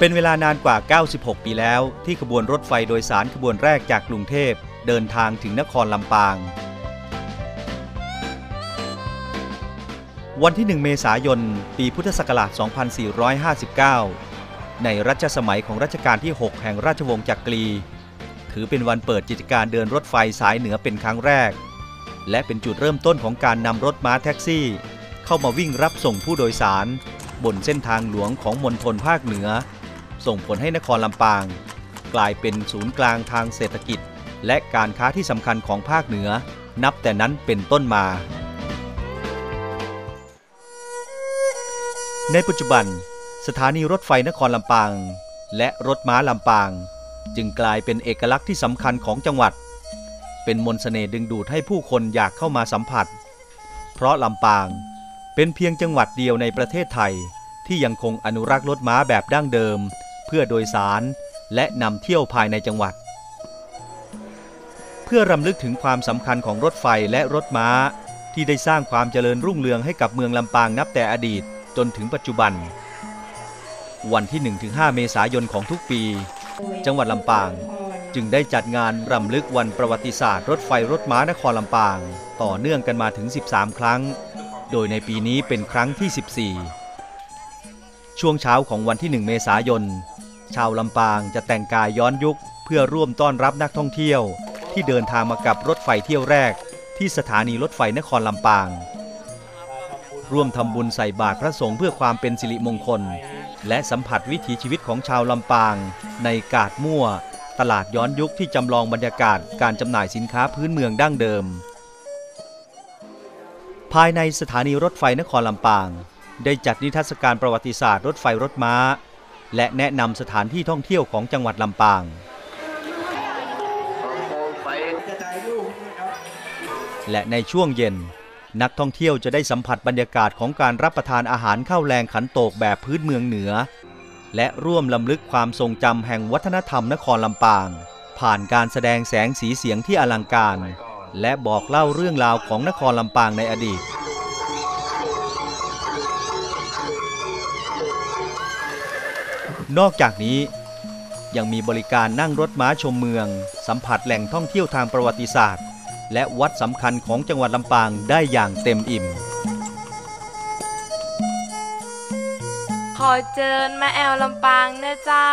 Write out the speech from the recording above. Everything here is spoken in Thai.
เป็นเวลานานกว่า 96 ปีแล้ว ที่ขบวนรถไฟโดยสารขบวนแรกจากกรุงเทพเดินทางถึงนครลำปาง วันที่ 1 เมษายน ปีพุทธศักราช 2459 ในรัชสมัยของรัชกาลที่ 6 แห่งราชวงศ์จักรี ถือเป็นวันเปิดกิจการเดินรถไฟสายเหนือเป็นครั้งแรก และเป็นจุดเริ่มต้นของการนำรถม้าแท็กซี่ เข้ามาวิ่งรับส่งผู้โดยสารบนเส้นทางหลวงของมณฑลภาคเหนือ ส่งผลให้นครลำปาง กลายเป็นศูนย์กลางทางเศรษฐกิจ และการค้าที่สำคัญของภาคเหนือ นับแต่นั้นเป็นต้นมา ในปัจจุบัน สถานีรถไฟนครลำปาง และรถม้าลำปาง จึงกลายเป็นเอกลักษณ์ที่สำคัญของจังหวัด เป็นมนต์เสน่ห์ดึงดูดให้ผู้คนอยากเข้ามาสัมผัส เพราะลำปางเป็นเพียงจังหวัดเดียวในประเทศไทยที่ยังคงอนุรักษ์รถม้าแบบดั้งเดิม เพื่อโดยสารและนำเที่ยวภายในจังหวัด เพื่อรำลึกถึงความสำคัญของรถไฟและรถม้า ที่ได้สร้างความเจริญรุ่งเรืองให้กับเมืองลำปางนับแต่อดีตจนถึงปัจจุบัน วันที่ 1-5 เมษายนของทุกปี จังหวัดลำปางจึงได้จัดงานรำลึกวันประวัติศาสตร์รถไฟรถม้านครลำปาง ต่อเนื่องกันมาถึง 13 ครั้ง โดยในปีนี้เป็นครั้งที่ 14 ช่วงเช้าของวันที่ 1 เมษายน ชาวลำปางจะแต่งกายย้อนยุคเพื่อร่วมต้อนรับนักท่องเที่ยว ที่เดินทางมากับรถไฟเที่ยวแรก ที่สถานีรถไฟนครลำปาง ร่วมทำบุญใส่บาตรพระสงฆ์เพื่อความเป็นสิริมงคล และสัมผัสวิถีชีวิตของชาวลำปาง ในกาดมั่ว ตลาดย้อนยุคที่จำลองบรรยากาศการจำหน่ายสินค้าพื้นเมืองดั้งเดิม ภายในสถานีรถไฟนครลำปาง ได้จัดนิทรรศการประวัติศาสตร์รถไฟรถม้า และแนะนำสถานที่ท่องเที่ยวของจังหวัดลำปาง และในช่วงเย็น นักท่องเที่ยวจะได้สัมผัสบรรยากาศของการรับประทานอาหารข้าวแรงขันโตกแบบพื้นเมืองเหนือ และร่วมลำลึกความทรงจำแห่งวัฒนธรรมนครลำปาง ผ่านการแสดงแสงสีเสียงที่อลังการ และบอกเล่าเรื่องราวของนครลำปางในอดีต นอกจากนี้ยังมีบริการนั่งรถม้าชมเมือง สัมผัสแหล่งท่องเที่ยวทางประวัติศาสตร์ และวัดสำคัญของจังหวัดลำปางได้อย่างเต็มอิ่ม ขอเจิญมาแอวลำปางนะเจ้า